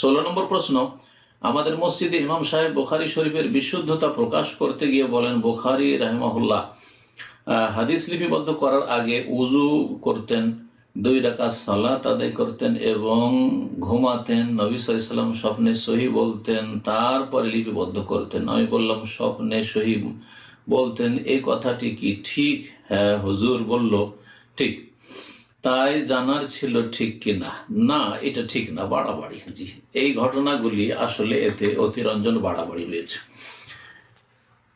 ষোলো নম্বর প্রশ্ন, আমাদের মসজিদে ইমাম সাহেব বোখারি শরীফের বিশুদ্ধতা প্রকাশ করতে গিয়ে বলেন, বোখারি রাহমাহুল্লাহ হাদিস লিপিবদ্ধ করার আগে উজু করতেন, দুই রাকাত সালাত আদায় করতেন এবং ঘুমাতেন, নবী সাল্লাম স্বপ্নে সহি বলতেন, তারপরে লিপিবদ্ধ করতেন। আমি বললাম, স্বপ্নে সহি বলতেন, এই কথাটি কি ঠিক? হ্যাঁ হুজুর বলল, ঠিক। তাই জানার ছিল ঠিক কি না, এটা ঠিক না, বাড়াবাড়ি। জি, এই ঘটনাগুলি আসলে এতে অতিরঞ্জন বাড়াবাড়ি রয়েছে।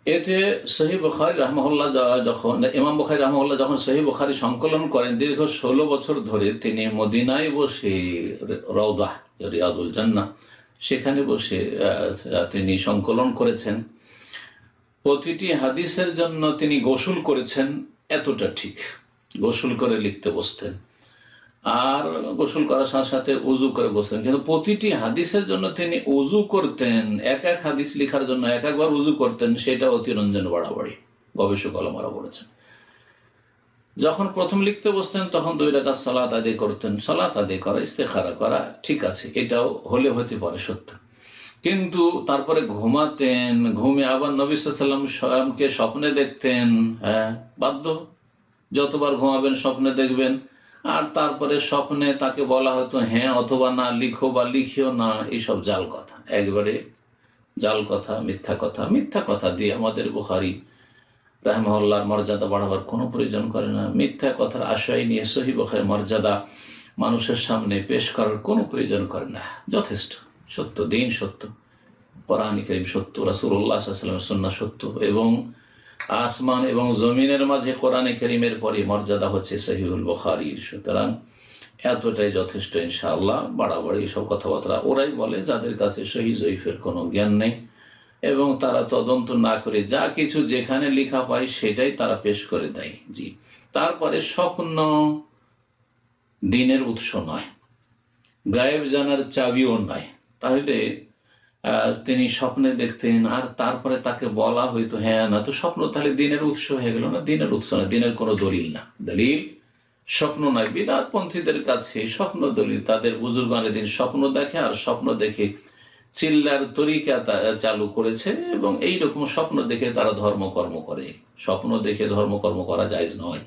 এতে সহি বখারি রহমহল্লা যখন, ইমাম বখারি রহমহল্লা যখন সহি বখারি সংকলন করেন, দীর্ঘ ষোলো বছর ধরে তিনি মদিনায় বসে রৌদা রিয়াদুল জান্না সেখানে বসে তিনি সংকলন করেছেন। প্রতিটি হাদিসের জন্য তিনি গোসল করেছেন, এতটা ঠিক। গোসল করে লিখতে বসতেন। আর গোসল করার সাথে সাথে উজু করে বসতেন। কিন্তু প্রতিটি হাদিসের জন্য তিনি উজু করতেন, এক এক হাদিস লেখার জন্য এক একবার উজু করতেন, সেটা অতিরঞ্জন বাড়াবাড়ি। গবেষক আলমারা বলেছেন। যখন প্রথম লিখতে বসতেন, তখন দুই রাকাত সালাত আদায় করতেন। সালাত আদায় করা, ইস্তেখারা করা, ঠিক আছে, এটাও হলে হতে পারে সত্য। কিন্তু তারপরে ঘুমাতেন, ঘুমে আবার নবী স্বয়ংকে স্বপ্নে দেখতেন হ্যাঁ বাধ্য। যতবার ঘুমাবেন, স্বপ্নে দেখবেন। আর তারপরে স্বপ্নে তাকে বলা হতো হ্যাঁ অথবা না, লিখো বা লিখিও না। এইসব জাল কথা। একবারে জাল কথা, মিথ্যা কথা। মিথ্যা কথা দিয়ে আমাদের বুখারি রাহমহল্লার মর্যাদা বাড়াবার কোনো প্রয়োজন করে না। মিথ্যা কথার আশ্রয় নিয়ে সহি বখারের মর্যাদা মানুষের সামনে পেশ করার কোনো প্রয়োজন করে না। যথেষ্ট। সত্য, দিন সত্য। পরাণী সত্য রাসুল্লাহ সাল্লামের সন্না সত্য এবং আসমান এবং জমিনের মাঝে কোরআনে করিমের পরে মর্যাদা হচ্ছে সহিউল বখারির। সুতরাং এতটাই যথেষ্ট ইনশাআল্লাহ, বাড়াবাড়ি সব কথাবার্তা ওরাই বলে, যাদের কাছে সহি জয়ীফের কোনো জ্ঞান নেই। এবং তারা তদন্ত না করে যা কিছু যেখানে লেখা পায় সেটাই তারা পেশ করে দেয়। জি। তারপরে স্বপ্ন দিনের উৎস নয়, গায়েব জানার চাবিও নয়। তাহলে তিনি স্বপ্নে দেখতেন, আর তারপরে তাকে বলা হইতো হ্যাঁ না, তো স্বপ্ন তাহলে দিনের উৎস হয়ে গেল না? দিনের উৎস না, দিনের কোনো দলিল না। দলিল, স্বপ্ন নয় বিদাতপন্থীদের কাছে স্বপ্ন দলিল। তাদের বুজুর্গানের দিন স্বপ্ন দেখে, আর স্বপ্ন দেখে চিল্লার তরিকা চালু করেছে, এবং এই রকম স্বপ্ন দেখে তারা ধর্মকর্ম করে। স্বপ্ন দেখে ধর্মকর্ম করা জায়জ নয়।